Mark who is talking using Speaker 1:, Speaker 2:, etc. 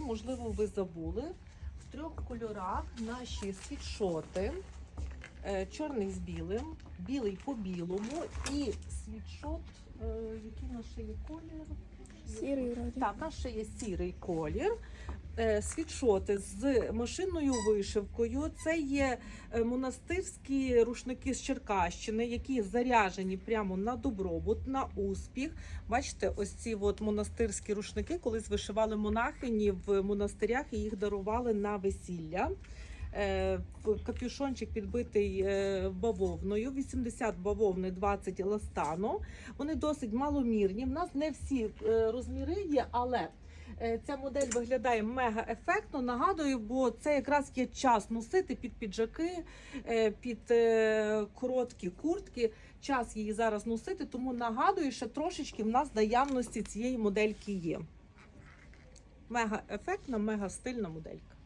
Speaker 1: Можливо, ви забули в трьох кольорах наші світшоти. Е, Чорний з білим, білий по білому і світшот, е, який наш є колір.
Speaker 2: Сірий.
Speaker 1: Так, наш є сірий колір. Е, Світшоти з машинною вишивкою. Це є е, монастирські рушники з Черкащини, які заряжені прямо на добробут, на успіх. Бачите, ось ці от монастирські рушники колись вишивали монахині в монастирях і їх дарували на весілля. Е, Капюшончик підбитий бавовною, 80 бавовни, 20 еластану. Вони досить маломірні. В нас не всі розміри є, але ця модель виглядає мега ефектно. Нагадую, бо це якраз є час носити під піджаки, е, під е, короткі куртки. Час її зараз носити, тому нагадую, що трошечки в нас наявності цієї модельки є. Мега ефектна, мега стильна моделька.